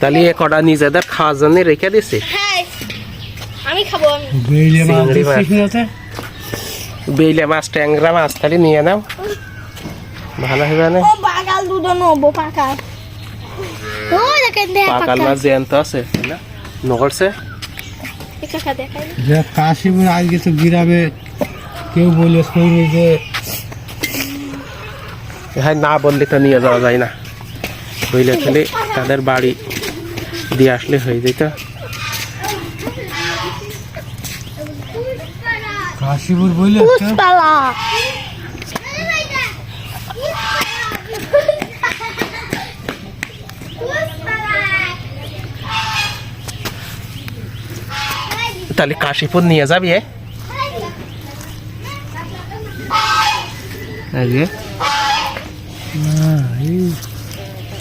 তাহলে এ কটা নিজেদের খাওয়ার জন্য রেখে দিছে। হ্যাঁ আমি খাব আমি। মাছ ট্যাংরা মাছ তাহলে নিয়ে নাও। ভালো হবে না? ও দুধ নেব পাকাল। মাছ জ্যান্ত আছে না? নগরছে? কাকা যে কাশিপুর আজকে তো গিরাবে। কেউ বলে শুনি যে হ্যাঁ না বললে তো নিয়ে যাওয়া যায় না। বুঝলে তাহলে তাদের বাড়ি দিয়ে আসলে হয়ে যেত। কাশিপুর একটা তাহলে কাশীপুর নিয়ে যাবি হ্যাঁ